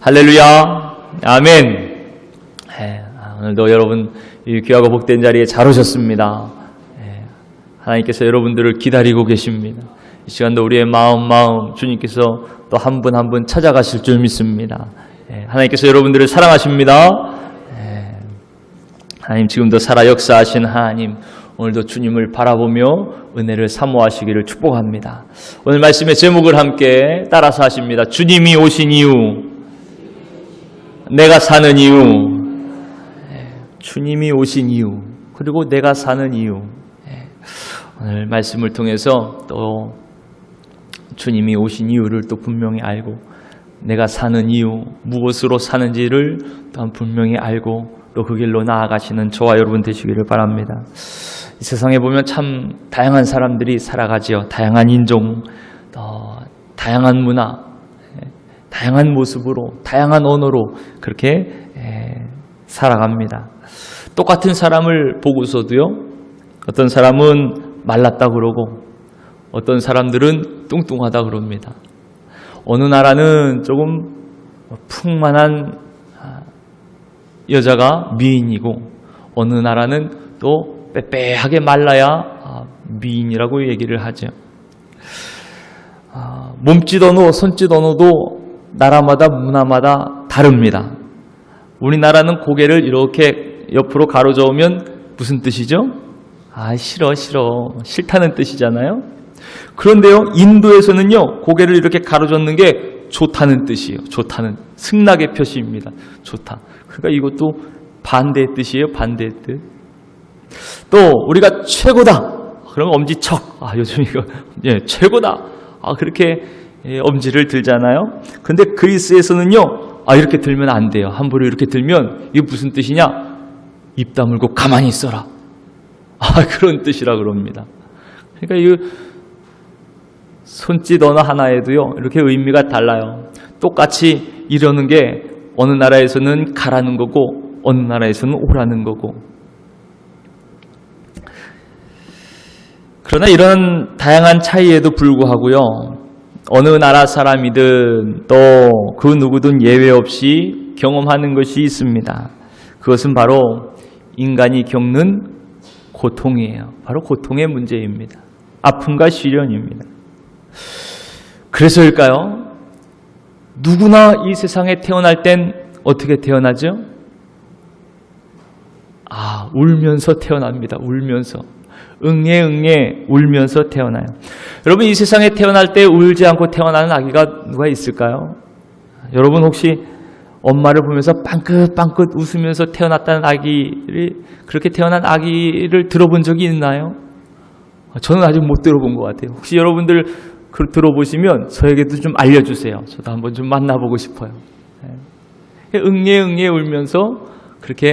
할렐루야. 아멘. 예, 아, 오늘도 여러분 이 귀하고 복된 자리에 잘 오셨습니다. 예, 하나님께서 여러분들을 기다리고 계십니다. 이 시간도 우리의 마음 마음 주님께서 또 한 분 한 분 찾아가실 줄 믿습니다. 예, 하나님께서 여러분들을 사랑하십니다. 예, 하나님 지금도 살아 역사하신 하나님 오늘도 주님을 바라보며 은혜를 사모하시기를 축복합니다. 오늘 말씀의 제목을 함께 따라서 하십니다. 주님이 오신 이유 내가 사는 이유 예, 주님이 오신 이유 그리고 내가 사는 이유 예, 오늘 말씀을 통해서 또 주님이 오신 이유를 또 분명히 알고 내가 사는 이유 무엇으로 사는지를 또한 분명히 알고 또 그 길로 나아가시는 저와 여러분 되시기를 바랍니다. 이 세상에 보면 참 다양한 사람들이 살아가지요. 다양한 인종, 또 다양한 문화, 예, 다양한 모습으로, 다양한 언어로 그렇게 예, 살아갑니다. 똑같은 사람을 보고서도요, 어떤 사람은 말랐다 그러고, 어떤 사람들은 뚱뚱하다 그럽니다. 어느 나라는 조금 풍만한 아, 여자가 미인이고, 어느 나라는 또 빼빼하게 말라야 아, 미인이라고 얘기를 하죠. 아, 몸짓 언어, 손짓 언어도 나라마다 문화마다 다릅니다. 우리나라는 고개를 이렇게 옆으로 가로저으면 무슨 뜻이죠? 아, 싫어, 싫어. 싫다는 뜻이잖아요? 그런데요, 인도에서는요, 고개를 이렇게 가로젓는 게 좋다는 뜻이에요. 좋다는, 승낙의 표시입니다. 좋다. 그러니까 이것도 반대의 뜻이에요, 반대의 뜻. 또, 우리가 최고다. 그러면 엄지척. 아, 요즘 이거, 예, 최고다. 아, 그렇게 예, 엄지를 들잖아요. 근데 그리스에서는요, 아, 이렇게 들면 안 돼요. 함부로 이렇게 들면, 이게 무슨 뜻이냐? 입 다물고 가만히 있어라. 아, 그런 뜻이라 그럽니다. 그러니까 이 손짓 언어 하나에도요, 이렇게 의미가 달라요. 똑같이 이러는 게 어느 나라에서는 가라는 거고, 어느 나라에서는 오라는 거고. 그러나 이런 다양한 차이에도 불구하고요, 어느 나라 사람이든 또 그 누구든 예외 없이 경험하는 것이 있습니다. 그것은 바로 인간이 겪는 고통이에요. 바로 고통의 문제입니다. 아픔과 시련입니다. 그래서일까요? 누구나 이 세상에 태어날 땐 어떻게 태어나죠? 아, 울면서 태어납니다. 울면서. 응애 응애 울면서 태어나요. 여러분 이 세상에 태어날 때 울지 않고 태어나는 아기가 누가 있을까요? 여러분 혹시 엄마를 보면서 빵긋빵긋 웃으면서 태어났다는 아기를 그렇게 태어난 아기를 들어본 적이 있나요? 저는 아직 못 들어본 것 같아요. 혹시 여러분들 그 들어보시면 저에게도 좀 알려주세요. 저도 한번 좀 만나보고 싶어요. 예. 응애 응애 울면서 그렇게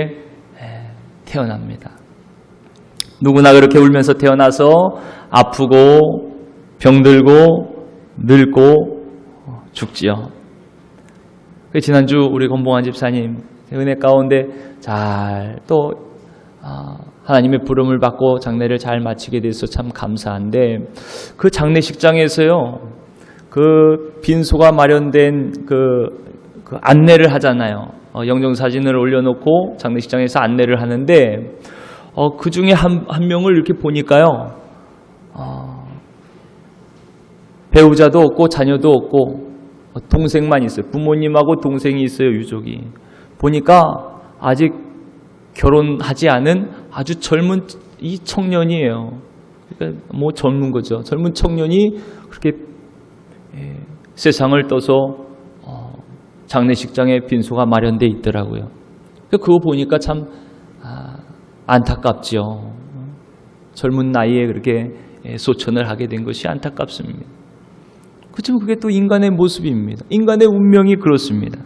예, 태어납니다. 누구나 그렇게 울면서 태어나서 아프고 병들고 늙고 죽지요. 그 지난주 우리 건봉환 집사님 은혜 가운데 잘또 아, 하나님의 부름을 받고 장례를 잘 마치게 돼서 참 감사한데 그 장례식장에서요 그 빈소가 마련된 그, 그 안내를 하잖아요. 어, 영정 사진을 올려놓고 장례식장에서 안내를 하는데 어, 그 중에 한, 한 명을 이렇게 보니까요, 어, 배우자도 없고 자녀도 없고 어, 동생만 있어요. 부모님하고 동생이 있어요, 유족이. 보니까 아직 결혼하지 않은 아주 젊은 이 청년이에요. 그러니까 뭐 젊은 거죠. 젊은 청년이 그렇게 예, 세상을 떠서 어, 장례식장에 빈소가 마련돼 있더라고요. 그거 보니까 참 아, 안타깝죠. 젊은 나이에 그렇게 예, 소천을 하게 된 것이 안타깝습니다. 그렇지만 그게 또 인간의 모습입니다. 인간의 운명이 그렇습니다.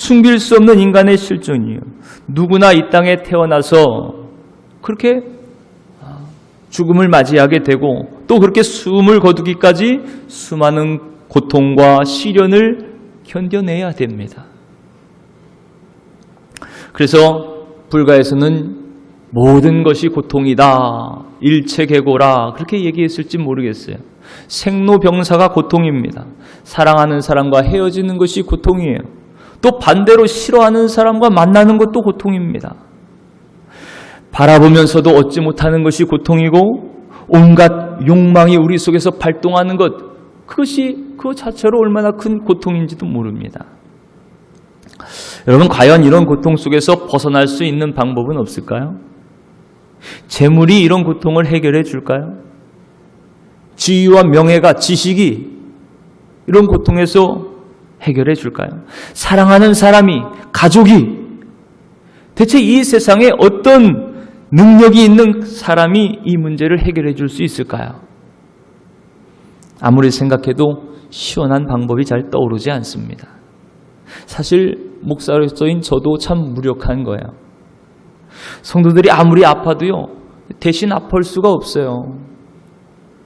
숨길 수 없는 인간의 실존이에요. 누구나 이 땅에 태어나서 그렇게 아, 죽음을 맞이하게 되고 또 그렇게 숨을 거두기까지 수많은 고통과 시련을 견뎌내야 됩니다. 그래서 불가에서는 모든 것이 고통이다. 일체계고라. 그렇게 얘기했을지 모르겠어요. 생로병사가 고통입니다. 사랑하는 사람과 헤어지는 것이 고통이에요. 또 반대로 싫어하는 사람과 만나는 것도 고통입니다. 바라보면서도 얻지 못하는 것이 고통이고 온갖 욕망이 우리 속에서 발동하는 것 그것이 그 자체로 얼마나 큰 고통인지도 모릅니다. 여러분 과연 이런 고통 속에서 벗어날 수 있는 방법은 없을까요? 재물이 이런 고통을 해결해 줄까요? 지위와 명예가 지식이 이런 고통에서 해결해 줄까요? 사랑하는 사람이 가족이 대체 이 세상에 어떤 능력이 있는 사람이 이 문제를 해결해 줄 수 있을까요? 아무리 생각해도 시원한 방법이 잘 떠오르지 않습니다. 사실 목사로서인 저도 참 무력한 거예요. 성도들이 아무리 아파도요, 대신 아파할 수가 없어요.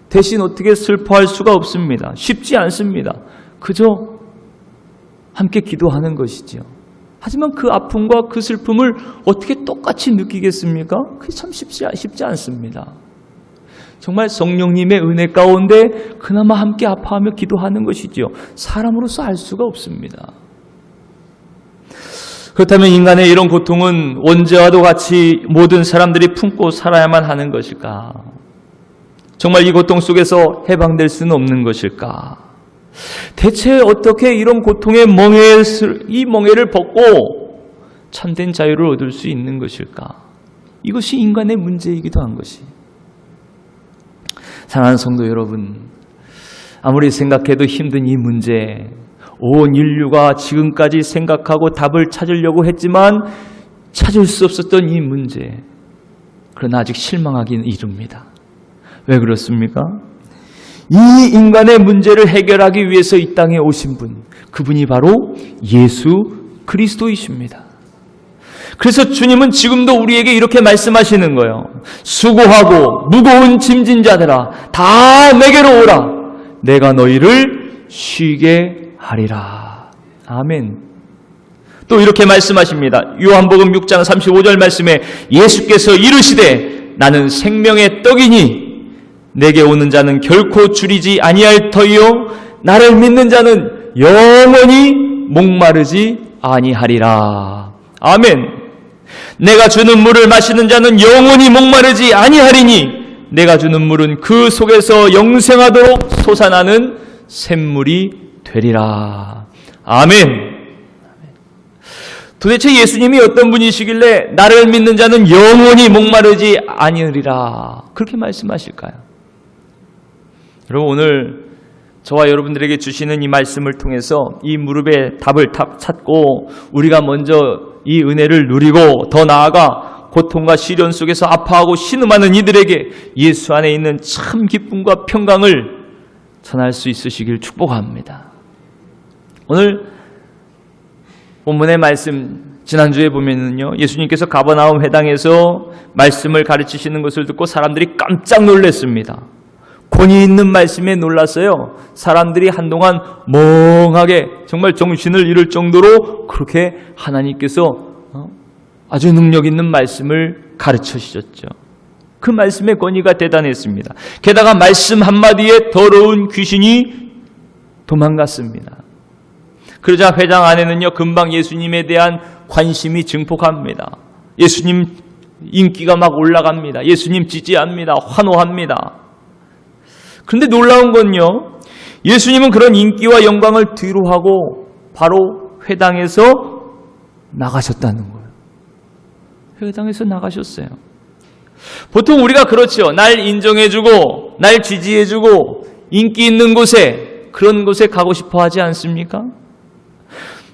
대신 어떻게 슬퍼할 수가 없습니다. 쉽지 않습니다. 그저 함께 기도하는 것이지요. 하지만 그 아픔과 그 슬픔을 어떻게 똑같이 느끼겠습니까? 그게 참 쉽지, 쉽지 않습니다. 정말 성령님의 은혜 가운데 그나마 함께 아파하며 기도하는 것이지요. 사람으로서 알 수가 없습니다. 그렇다면 인간의 이런 고통은 원죄와도 같이 모든 사람들이 품고 살아야만 하는 것일까? 정말 이 고통 속에서 해방될 수는 없는 것일까? 대체 어떻게 이런 고통의 멍해를, 이 멍해를 벗고 참된 자유를 얻을 수 있는 것일까? 이것이 인간의 문제이기도 한 것이. 사랑하는 성도 여러분, 아무리 생각해도 힘든 이 문제, 온 인류가 지금까지 생각하고 답을 찾으려고 했지만 찾을 수 없었던 이 문제. 그러나 아직 실망하기는 이릅니다. 왜 그렇습니까? 이 인간의 문제를 해결하기 위해서 이 땅에 오신 분, 그분이 바로 예수 그리스도이십니다. 그래서 주님은 지금도 우리에게 이렇게 말씀하시는 거예요. 수고하고 무거운 짐진 자들아, 다 내게로 오라. 내가 너희를 쉬게 하리라. 아멘. 또 이렇게 말씀하십니다. 요한복음 6장 35절 말씀에 예수께서 이르시되 나는 생명의 떡이니 내게 오는 자는 결코 줄이지 아니할 터이요 나를 믿는 자는 영원히 목마르지 아니하리라. 아멘. 내가 주는 물을 마시는 자는 영원히 목마르지 아니하리니 내가 주는 물은 그 속에서 영생하도록 솟아나는 샘물이 되리라. 아멘. 도대체 예수님이 어떤 분이시길래 나를 믿는 자는 영원히 목마르지 아니하리라. 그렇게 말씀하실까요? 여러분 오늘 저와 여러분들에게 주시는 이 말씀을 통해서 이 무릎의 답을 찾고 우리가 먼저 이 은혜를 누리고 더 나아가 고통과 시련 속에서 아파하고 신음하는 이들에게 예수 안에 있는 참 기쁨과 평강을 전할 수 있으시길 축복합니다. 오늘 본문의 말씀 지난주에 보면은요 예수님께서 가버나움 회당에서 말씀을 가르치시는 것을 듣고 사람들이 깜짝 놀랐습니다. 권위 있는 말씀에 놀랐어요. 사람들이 한동안 멍하게 정말 정신을 잃을 정도로 그렇게 하나님께서 어, 아주 능력 있는 말씀을 가르쳐 주셨죠. 그 말씀의 권위가 대단했습니다. 게다가 말씀 한마디에 더러운 귀신이 도망갔습니다. 그러자 회장 안에는요, 금방 예수님에 대한 관심이 증폭합니다. 예수님 인기가 막 올라갑니다. 예수님 지지합니다. 환호합니다. 그런데 놀라운 건요, 예수님은 그런 인기와 영광을 뒤로 하고 바로 회당에서 나가셨다는 거예요. 회당에서 나가셨어요. 보통 우리가 그렇죠. 날 인정해주고, 날 지지해주고, 인기 있는 곳에, 그런 곳에 가고 싶어 하지 않습니까?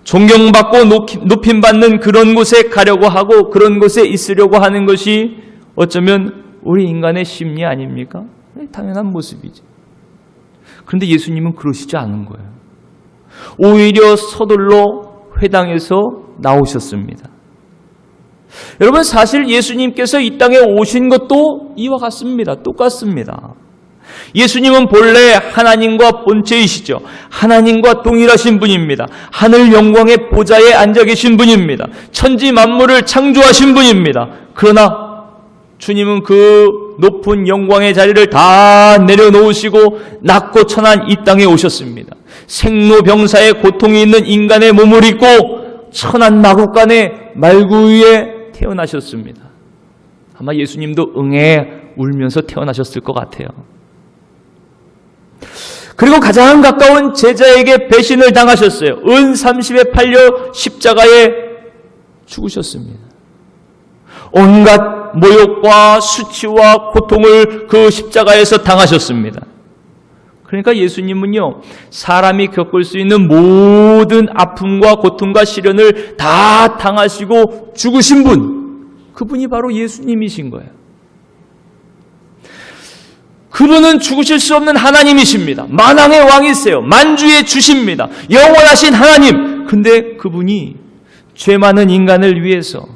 존경받고 높임받는 그런 곳에 가려고 하고, 그런 곳에 있으려고 하는 것이 어쩌면 우리 인간의 심리 아닙니까? 당연한 모습이지. 그런데 예수님은 그러시지 않은 거예요. 오히려 서둘러 회당에서 나오셨습니다. 여러분 사실 예수님께서 이 땅에 오신 것도 이와 같습니다. 똑같습니다. 예수님은 본래 하나님과 본체이시죠. 하나님과 동일하신 분입니다. 하늘 영광의 보좌에 앉아 계신 분입니다. 천지 만물을 창조하신 분입니다. 그러나 주님은 그 높은 영광의 자리를 다 내려놓으시고 낮고 천한 이 땅에 오셨습니다. 생로병사의 고통이 있는 인간의 몸을 입고 천한 마국간의 말구 위에 태어나셨습니다. 아마 예수님도 응애 울면서 태어나셨을 것 같아요. 그리고 가장 가까운 제자에게 배신을 당하셨어요. 은 30에 팔려 십자가에 죽으셨습니다. 온갖 모욕과 수치와 고통을 그 십자가에서 당하셨습니다. 그러니까 예수님은요, 사람이 겪을 수 있는 모든 아픔과 고통과 시련을 다 당하시고 죽으신 분, 그분이 바로 예수님이신 거예요. 그분은 죽으실 수 없는 하나님이십니다. 만왕의 왕이세요. 만주의 주십니다. 영원하신 하나님. 근데 그분이 죄 많은 인간을 위해서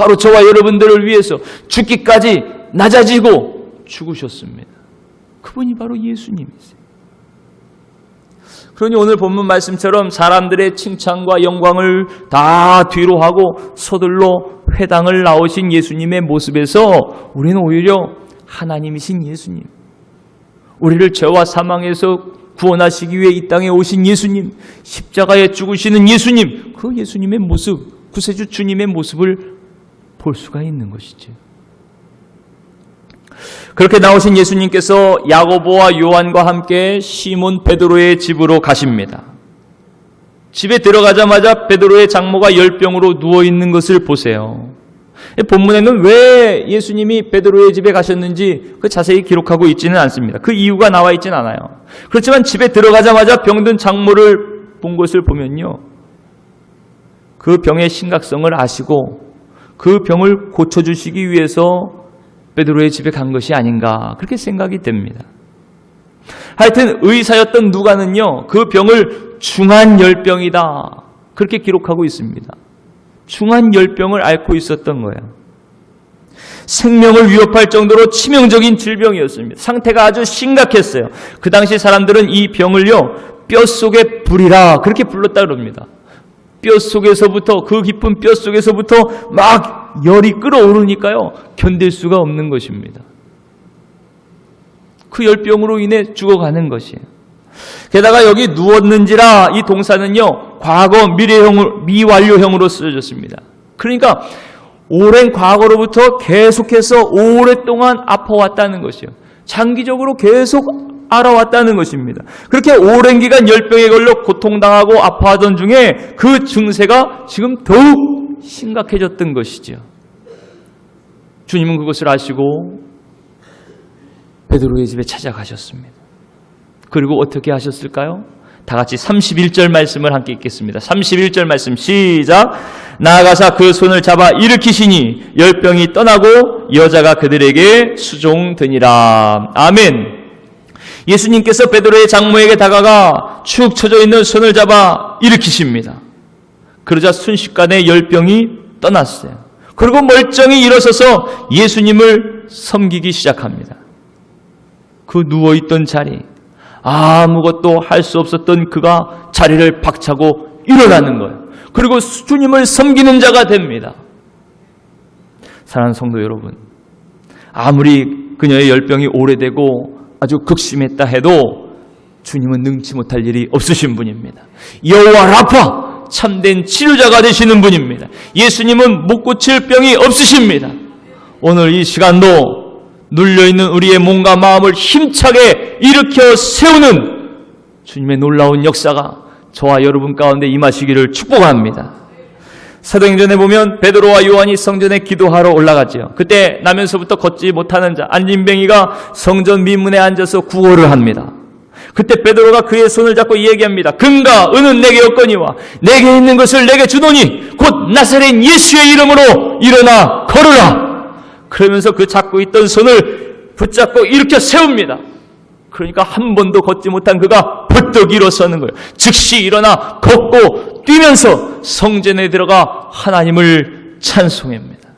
바로 저와 여러분들을 위해서 죽기까지 낮아지고 죽으셨습니다. 그분이 바로 예수님이세요. 그러니 오늘 본문 말씀처럼 사람들의 칭찬과 영광을 다 뒤로 하고 서둘러 회당을 나오신 예수님의 모습에서 우리는 오히려 하나님이신 예수님, 우리를 죄와 사망에서 구원하시기 위해 이 땅에 오신 예수님, 십자가에 죽으시는 예수님, 그 예수님의 모습, 구세주 주님의 모습을 볼 수가 있는 것이죠. 그렇게 나오신 예수님께서 야고보와 요한과 함께 시몬 베드로의 집으로 가십니다. 집에 들어가자마자 베드로의 장모가 열병으로 누워 있는 것을 보세요. 본문에는 왜 예수님이 베드로의 집에 가셨는지 그 자세히 기록하고 있지는 않습니다. 그 이유가 나와 있지는 않아요. 그렇지만 집에 들어가자마자 병든 장모를 본 것을 보면요. 그 병의 심각성을 아시고 그 병을 고쳐주시기 위해서 베드로의 집에 간 것이 아닌가 그렇게 생각이 됩니다. 하여튼 의사였던 누가는요 그 병을 중한 열병이다 그렇게 기록하고 있습니다. 중한 열병을 앓고 있었던 거예요. 생명을 위협할 정도로 치명적인 질병이었습니다. 상태가 아주 심각했어요. 그 당시 사람들은 이 병을요 뼛속의 불이라 그렇게 불렀다 그럽니다. 뼛속에서부터 그 깊은 뼛속에서부터 막 열이 끓어오르니까요. 견딜 수가 없는 것입니다. 그 열병으로 인해 죽어가는 것이에요. 게다가 여기 누웠는지라 이 동사는요. 과거 미래형 미완료형으로 쓰여졌습니다. 그러니까 오랜 과거로부터 계속해서 오랫동안 아파왔다는 것이요. 장기적으로 계속 알아왔다는 것입니다. 그렇게 오랜 기간 열병에 걸려 고통당하고 아파하던 중에 그 증세가 지금 더욱 심각해졌던 것이죠. 주님은 그것을 아시고 베드로의 집에 찾아가셨습니다. 그리고 어떻게 하셨을까요? 다 같이 31절 말씀을 함께 읽겠습니다. 31절 말씀 시작. 나아가사 그 손을 잡아 일으키시니 열병이 떠나고 여자가 그들에게 수종드니라. 아멘. 예수님께서 베드로의 장모에게 다가가 축 처져 있는 손을 잡아 일으키십니다. 그러자 순식간에 열병이 떠났어요. 그리고 멀쩡히 일어서서 예수님을 섬기기 시작합니다. 그 누워있던 자리, 아무것도 할 수 없었던 그가 자리를 박차고 일어나는 거예요. 그리고 주님을 섬기는 자가 됩니다. 사랑하는 성도 여러분, 아무리 그녀의 열병이 오래되고 아주 극심했다 해도 주님은 능치 못할 일이 없으신 분입니다. 여호와 라파 참된 치료자가 되시는 분입니다. 예수님은 못 고칠 병이 없으십니다. 오늘 이 시간도 눌려있는 우리의 몸과 마음을 힘차게 일으켜 세우는 주님의 놀라운 역사가 저와 여러분 가운데 임하시기를 축복합니다. 사도행전에 보면 베드로와 요한이 성전에 기도하러 올라가지요. 그때 나면서부터 걷지 못하는 자 안진뱅이가 성전 민문에 앉아서 구호를 합니다. 그때 베드로가 그의 손을 잡고 얘기합니다. 금과 은은 내게 없거니와 내게 있는 것을 내게 주노니 곧 나사렛 예수의 이름으로 일어나 걸으라. 그러면서 그 잡고 있던 손을 붙잡고 일으켜 세웁니다. 그러니까 한 번도 걷지 못한 그가 벌떡 일어서는 거예요. 즉시 일어나 걷고 뛰면서 성전에 들어가 하나님을 찬송합니다.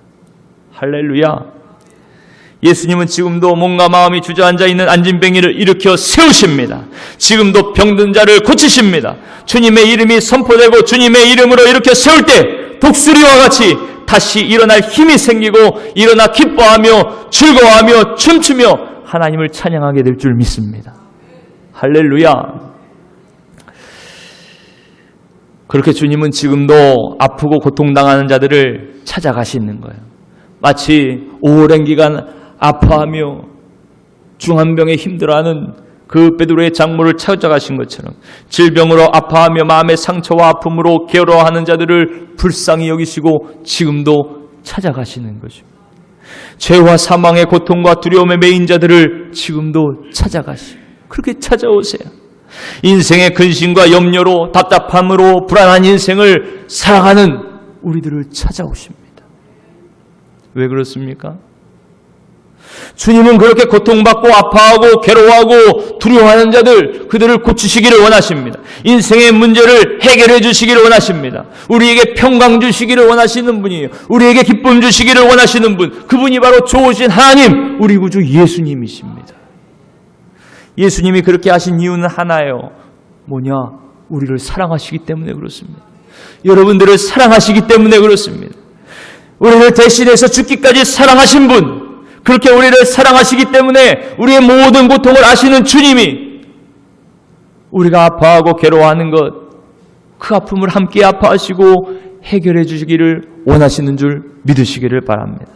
할렐루야. 예수님은 지금도 몸과 마음이 주저앉아 있는 안진뱅이를 일으켜 세우십니다. 지금도 병든 자를 고치십니다. 주님의 이름이 선포되고 주님의 이름으로 일으켜 세울 때 독수리와 같이 다시 일어날 힘이 생기고 일어나 기뻐하며 즐거워하며 춤추며 하나님을 찬양하게 될 줄 믿습니다. 할렐루야. 그렇게 주님은 지금도 아프고 고통당하는 자들을 찾아가시는 거예요. 마치 오랜 기간 아파하며 중한병에 힘들어하는 그 베드로의 장모를 찾아가신 것처럼 질병으로 아파하며 마음의 상처와 아픔으로 괴로워하는 자들을 불쌍히 여기시고 지금도 찾아가시는 것입니다. 죄와 사망의 고통과 두려움에 매인 자들을 지금도 찾아가시고 그렇게 찾아오세요. 인생의 근심과 염려로 답답함으로 불안한 인생을 살아가는 우리들을 찾아오십니다. 왜 그렇습니까? 주님은 그렇게 고통받고 아파하고 괴로워하고 두려워하는 자들 그들을 고치시기를 원하십니다. 인생의 문제를 해결해 주시기를 원하십니다. 우리에게 평강 주시기를 원하시는 분이에요. 우리에게 기쁨 주시기를 원하시는 분 그분이 바로 좋으신 하나님 우리 구주 예수님이십니다. 예수님이 그렇게 하신 이유는 하나예요. 뭐냐? 우리를 사랑하시기 때문에 그렇습니다. 여러분들을 사랑하시기 때문에 그렇습니다. 우리를 대신해서 죽기까지 사랑하신 분, 그렇게 우리를 사랑하시기 때문에 우리의 모든 고통을 아시는 주님이 우리가 아파하고 괴로워하는 것, 그 아픔을 함께 아파하시고 해결해 주시기를 원하시는 줄 믿으시기를 바랍니다.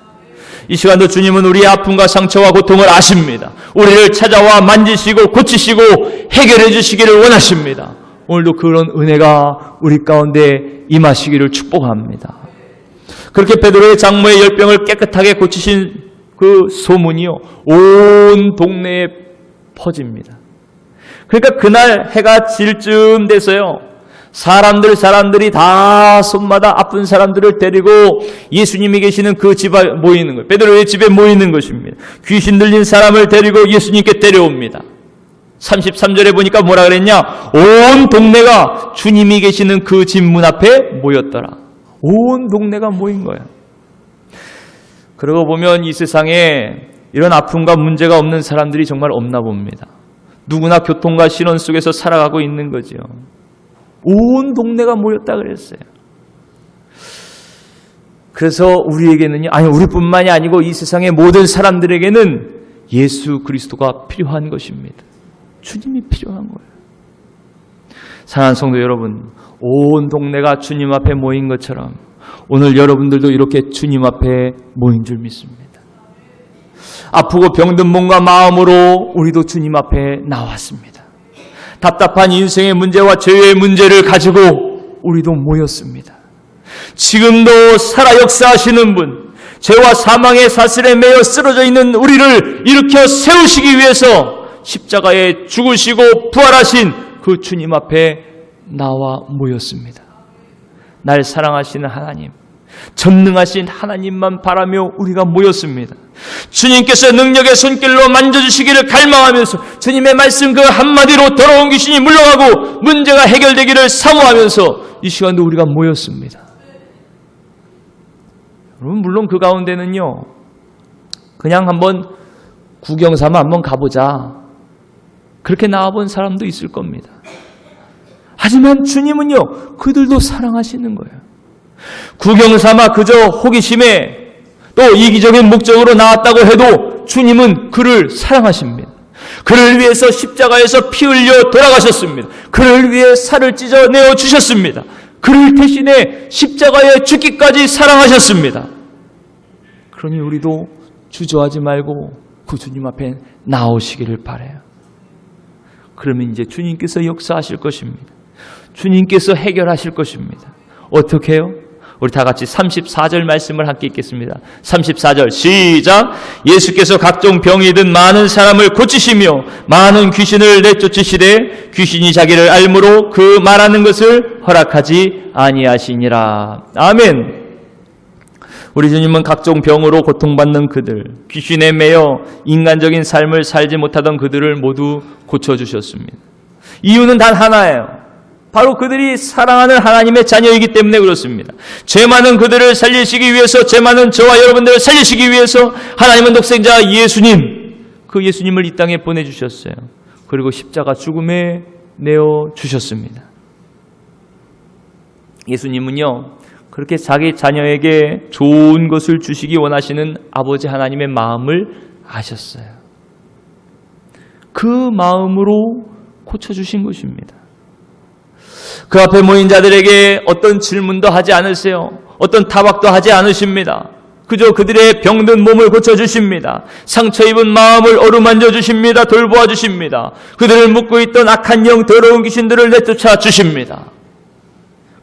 이 시간도 주님은 우리의 아픔과 상처와 고통을 아십니다. 우리를 찾아와 만지시고 고치시고 해결해 주시기를 원하십니다. 오늘도 그런 은혜가 우리 가운데 임하시기를 축복합니다. 그렇게 베드로의 장모의 열병을 깨끗하게 고치신 그 소문이요 온 동네에 퍼집니다. 그러니까 그날 해가 질 쯤 돼서요 사람들 사람들이 다 손마다 아픈 사람들을 데리고 예수님이 계시는 그 집에 모이는 거예요. 베드로의 집에 모이는 것입니다. 귀신 들린 사람을 데리고 예수님께 데려옵니다. 33절에 보니까 뭐라 그랬냐? 온 동네가 주님이 계시는 그 집 문 앞에 모였더라. 온 동네가 모인 거야. 그러고 보면 이 세상에 이런 아픔과 문제가 없는 사람들이 정말 없나 봅니다. 누구나 교통과 신원 속에서 살아가고 있는 거죠. 온 동네가 모였다 그랬어요. 그래서 우리에게는요, 아니, 우리뿐만이 아니고 이 세상의 모든 사람들에게는 예수 그리스도가 필요한 것입니다. 주님이 필요한 거예요. 사랑하는 성도 여러분, 온 동네가 주님 앞에 모인 것처럼 오늘 여러분들도 이렇게 주님 앞에 모인 줄 믿습니다. 아프고 병든 몸과 마음으로 우리도 주님 앞에 나왔습니다. 답답한 인생의 문제와 죄의 문제를 가지고 우리도 모였습니다. 지금도 살아 역사하시는 분, 죄와 사망의 사슬에 매여 쓰러져 있는 우리를 일으켜 세우시기 위해서 십자가에 죽으시고 부활하신 그 주님 앞에 나와 모였습니다. 날 사랑하시는 하나님, 전능하신 하나님만 바라며 우리가 모였습니다. 주님께서 능력의 손길로 만져주시기를 갈망하면서 주님의 말씀 그 한마디로 더러운 귀신이 물러가고 문제가 해결되기를 사모하면서 이 시간도 우리가 모였습니다. 여러분, 물론 그 가운데는요, 그냥 한번 구경 삼아 한번 가보자. 그렇게 나와본 사람도 있을 겁니다. 하지만 주님은요, 그들도 사랑하시는 거예요. 구경 삼아 그저 호기심에 또 이기적인 목적으로 나왔다고 해도 주님은 그를 사랑하십니다. 그를 위해서 십자가에서 피 흘려 돌아가셨습니다. 그를 위해 살을 찢어 내어 주셨습니다. 그를 대신에 십자가에 죽기까지 사랑하셨습니다. 그러니 우리도 주저하지 말고 그 주님 앞에 나오시기를 바래요. 그러면 이제 주님께서 역사하실 것입니다. 주님께서 해결하실 것입니다. 어떻게 해요? 우리 다 같이 34절 말씀을 함께 읽겠습니다. 34절 시작 예수께서 각종 병이 든 많은 사람을 고치시며 많은 귀신을 내쫓으시되 귀신이 자기를 알므로 그 말하는 것을 허락하지 아니하시니라. 아멘. 우리 주님은 각종 병으로 고통받는 그들, 귀신에 매여 인간적인 삶을 살지 못하던 그들을 모두 고쳐주셨습니다. 이유는 단 하나예요. 바로 그들이 사랑하는 하나님의 자녀이기 때문에 그렇습니다. 죄 많은 그들을 살리시기 위해서, 죄 많은 저와 여러분들을 살리시기 위해서 하나님은 독생자 예수님, 그 예수님을 이 땅에 보내주셨어요. 그리고 십자가 죽음에 내어 주셨습니다. 예수님은요, 그렇게 자기 자녀에게 좋은 것을 주시기 원하시는 아버지 하나님의 마음을 아셨어요. 그 마음으로 고쳐주신 것입니다. 그 앞에 모인 자들에게 어떤 질문도 하지 않으세요. 어떤 타박도 하지 않으십니다. 그저 그들의 병든 몸을 고쳐주십니다. 상처 입은 마음을 어루만져 주십니다. 돌보아 주십니다. 그들을 묶고 있던 악한 영, 더러운 귀신들을 내쫓아 주십니다.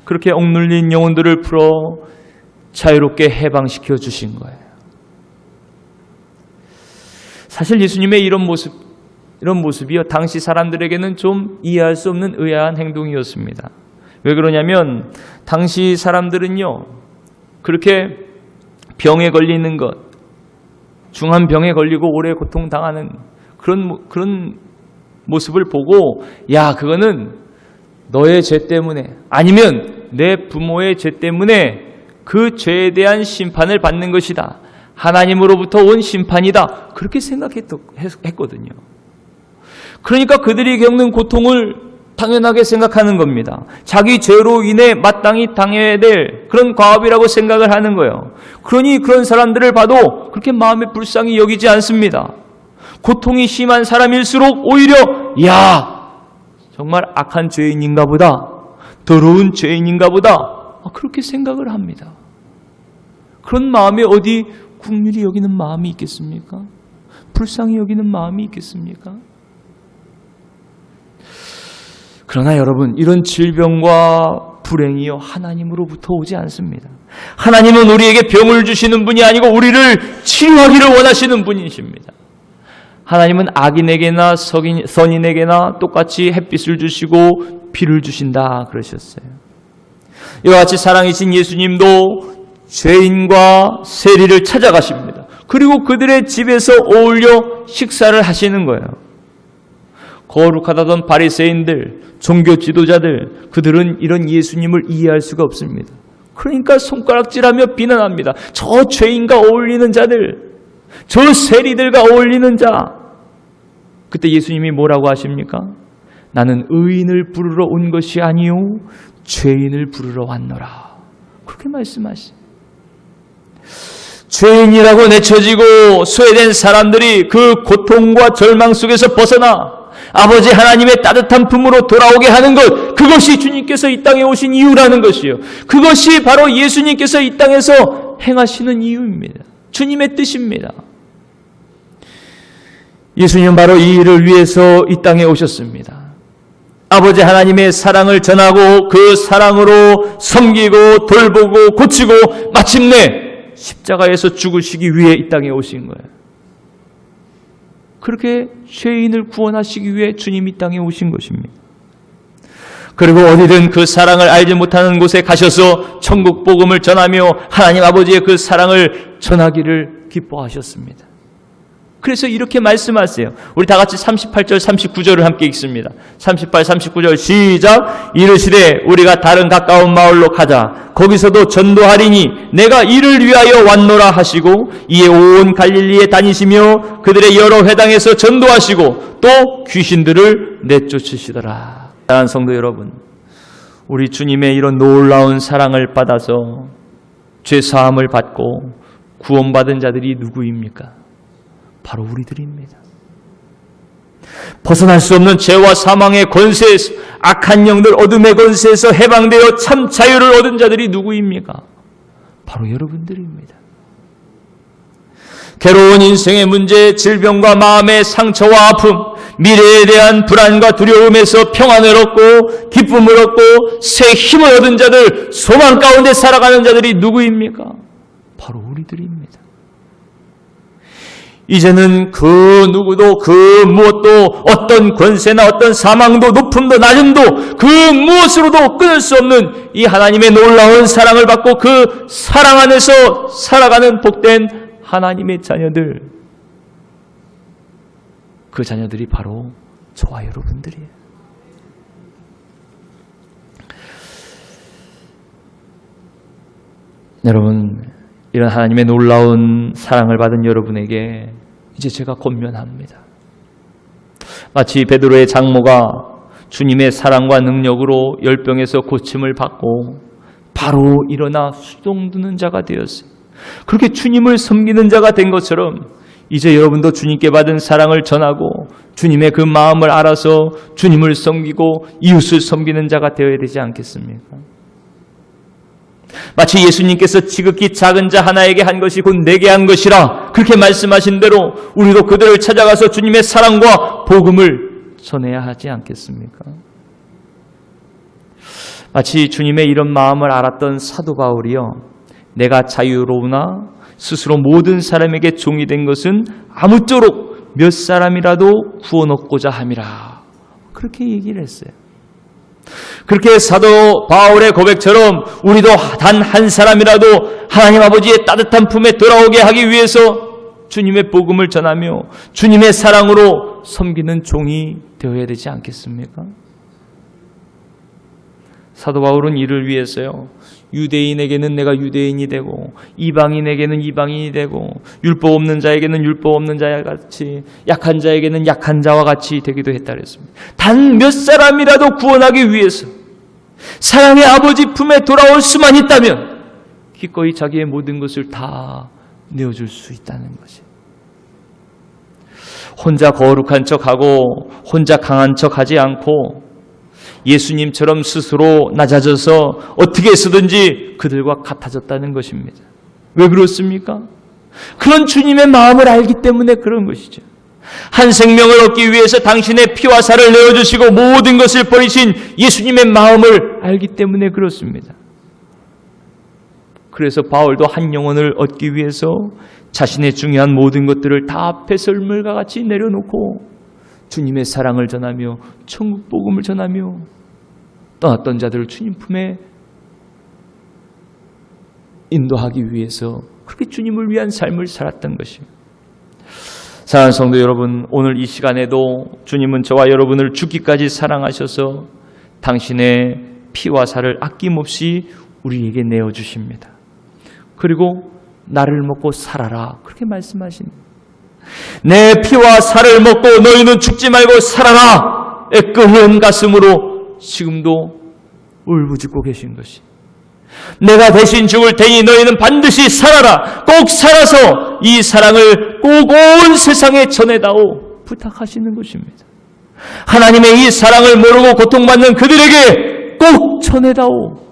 그렇게 억눌린 영혼들을 풀어 자유롭게 해방시켜 주신 거예요. 사실 예수님의 이런 모습, 이런 모습이요. 당시 사람들에게는 좀 이해할 수 없는 의아한 행동이었습니다. 왜 그러냐면, 당시 사람들은요, 그렇게 병에 걸리는 것, 중한 병에 걸리고 오래 고통 당하는 그런, 모- 그런 모습을 보고, 야, 그거는 너의 죄 때문에, 아니면 내 부모의 죄 때문에 그 죄에 대한 심판을 받는 것이다. 하나님으로부터 온 심판이다. 그렇게 생각했거든요. 그러니까 그들이 겪는 고통을 당연하게 생각하는 겁니다. 자기 죄로 인해 마땅히 당해야 될 그런 과업이라고 생각을 하는 거예요. 그러니 그런 사람들을 봐도 그렇게 마음에 불쌍히 여기지 않습니다. 고통이 심한 사람일수록 오히려 야 정말 악한 죄인인가 보다 더러운 죄인인가 보다 아, 그렇게 생각을 합니다. 그런 마음에 어디 국률이 여기는 마음이 있겠습니까? 불쌍히 여기는 마음이 있겠습니까? 그러나 여러분, 이런 질병과 불행이요, 하나님으로부터 오지 않습니다. 하나님은 우리에게 병을 주시는 분이 아니고 우리를 치유하기를 원하시는 분이십니다. 하나님은 악인에게나 석인, 선인에게나 똑같이 햇빛을 주시고 비를 주신다 그러셨어요. 이와 같이 사랑이신 예수님도 죄인과 세리를 찾아가십니다. 그리고 그들의 집에서 어울려 식사를 하시는 거예요. 거룩하다던 바리새인들, 종교 지도자들, 그들은 이런 예수님을 이해할 수가 없습니다. 그러니까 손가락질하며 비난합니다. 저 죄인과 어울리는 자들, 저 세리들과 어울리는 자. 그때 예수님이 뭐라고 하십니까? 나는 의인을 부르러 온 것이 아니요 죄인을 부르러 왔노라. 그렇게 말씀하시. 죄인이라고 내쳐지고 소외된 사람들이 그 고통과 절망 속에서 벗어나 아버지 하나님의 따뜻한 품으로 돌아오게 하는 것, 그것이 주님께서 이 땅에 오신 이유라는 것이요. 그것이 바로 예수님께서 이 땅에서 행하시는 이유입니다. 주님의 뜻입니다. 예수님은 바로 이 일을 위해서 이 땅에 오셨습니다. 아버지 하나님의 사랑을 전하고 그 사랑으로 섬기고 돌보고 고치고 마침내 십자가에서 죽으시기 위해 이 땅에 오신 거예요. 그렇게 죄인을 구원하시기 위해 주님이 이 땅에 오신 것입니다. 그리고 어디든 그 사랑을 알지 못하는 곳에 가셔서 천국 복음을 전하며 하나님 아버지의 그 사랑을 전하기를 기뻐하셨습니다. 그래서 이렇게 말씀하세요. 우리 다 같이 38절, 39절을 함께 읽습니다. 38, 39절 시작. 이르시되 우리가 다른 가까운 마을로 가자. 거기서도 전도하리니 내가 이를 위하여 왔노라 하시고 이에 온 갈릴리에 다니시며 그들의 여러 회당에서 전도하시고 또 귀신들을 내쫓으시더라. 사랑하는 성도 여러분, 우리 주님의 이런 놀라운 사랑을 받아서 죄 사함을 받고 구원받은 자들이 누구입니까? 바로 우리들입니다. 벗어날 수 없는 죄와 사망의 권세에서 악한 영들 어둠의 권세에서 해방되어 참 자유를 얻은 자들이 누구입니까? 바로 여러분들입니다. 괴로운 인생의 문제, 질병과 마음의 상처와 아픔, 미래에 대한 불안과 두려움에서 평안을 얻고 기쁨을 얻고 새 힘을 얻은 자들, 소망 가운데 살아가는 자들이 누구입니까? 바로 우리들입니다. 이제는 그 누구도 그 무엇도 어떤 권세나 어떤 사망도 높음도 낮음도 그 무엇으로도 끊을 수 없는 이 하나님의 놀라운 사랑을 받고 그 사랑 안에서 살아가는 복된 하나님의 자녀들 그 자녀들이 바로 저와 여러분들이에요. 여러분 이런 하나님의 놀라운 사랑을 받은 여러분에게 이제 제가 권면합니다. 마치 베드로의 장모가 주님의 사랑과 능력으로 열병에서 고침을 받고 바로 일어나 수종 두는 자가 되었어요. 그렇게 주님을 섬기는 자가 된 것처럼 이제 여러분도 주님께 받은 사랑을 전하고 주님의 그 마음을 알아서 주님을 섬기고 이웃을 섬기는 자가 되어야 되지 않겠습니까? 마치 예수님께서 지극히 작은 자 하나에게 한 것이 곧 내게 한 것이라 그렇게 말씀하신 대로 우리도 그들을 찾아가서 주님의 사랑과 복음을 전해야 하지 않겠습니까? 마치 주님의 이런 마음을 알았던 사도 바울이요. 내가 자유로우나 스스로 모든 사람에게 종이 된 것은 아무쪼록 몇 사람이라도 구원 얻고자 함이라. 그렇게 얘기를 했어요. 그렇게 사도 바울의 고백처럼 우리도 단 한 사람이라도 하나님 아버지의 따뜻한 품에 돌아오게 하기 위해서 주님의 복음을 전하며 주님의 사랑으로 섬기는 종이 되어야 되지 않겠습니까? 사도 바울은 이를 위해서요. 유대인에게는 내가 유대인이 되고 이방인에게는 이방인이 되고 율법 없는 자에게는 율법 없는 자와 같이 약한 자에게는 약한 자와 같이 되기도 했다 그랬습니다. 단 몇 사람이라도 구원하기 위해서 사랑의 아버지 품에 돌아올 수만 있다면 기꺼이 자기의 모든 것을 다 내어줄 수 있다는 것이. 혼자 거룩한 척하고 혼자 강한 척하지 않고 예수님처럼 스스로 낮아져서 어떻게 해서든지 그들과 같아졌다는 것입니다. 왜 그렇습니까? 그런 주님의 마음을 알기 때문에 그런 것이죠. 한 생명을 얻기 위해서 당신의 피와 살을 내어주시고 모든 것을 버리신 예수님의 마음을 알기 때문에 그렇습니다. 그래서 바울도 한 영혼을 얻기 위해서 자신의 중요한 모든 것들을 다 배설물과 같이 내려놓고 주님의 사랑을 전하며 천국 복음을 전하며 떠났던 자들을 주님 품에 인도하기 위해서 그렇게 주님을 위한 삶을 살았던 것입니다. 사랑하는 성도 여러분, 오늘 이 시간에도 주님은 저와 여러분을 죽기까지 사랑하셔서 당신의 피와 살을 아낌없이 우리에게 내어 주십니다. 그리고 나를 먹고 살아라 그렇게 말씀하십니다. 내 피와 살을 먹고 너희는 죽지 말고 살아라. 애끓는 가슴으로 지금도 울부짖고 계신 것이. 내가 대신 죽을 테니 너희는 반드시 살아라. 꼭 살아서 이 사랑을 꼭 온 세상에 전해다오 부탁하시는 것입니다. 하나님의 이 사랑을 모르고 고통받는 그들에게 꼭 전해다오.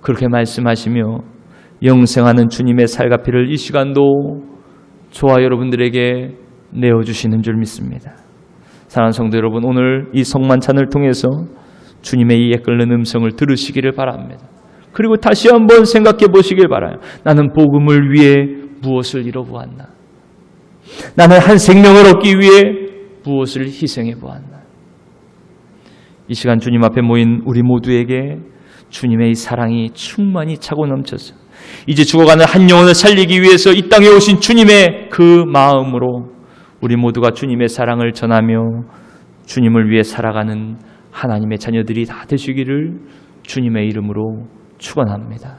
그렇게 말씀하시며 영생하는 주님의 살가피를 이 시간도 저와 여러분들에게 내어주시는 줄 믿습니다. 사랑하는 성도 여러분, 오늘 이 성만찬을 통해서 주님의 이 애끓는 음성을 들으시기를 바랍니다. 그리고 다시 한번 생각해 보시길 바라요. 나는 복음을 위해 무엇을 이뤄보았나? 나는 한 생명을 얻기 위해 무엇을 희생해 보았나? 이 시간 주님 앞에 모인 우리 모두에게 주님의 이 사랑이 충만히 차고 넘쳐서 이제 죽어가는 한 영혼을 살리기 위해서 이 땅에 오신 주님의 그 마음으로 우리 모두가 주님의 사랑을 전하며 주님을 위해 살아가는 하나님의 자녀들이 다 되시기를 주님의 이름으로 축원합니다.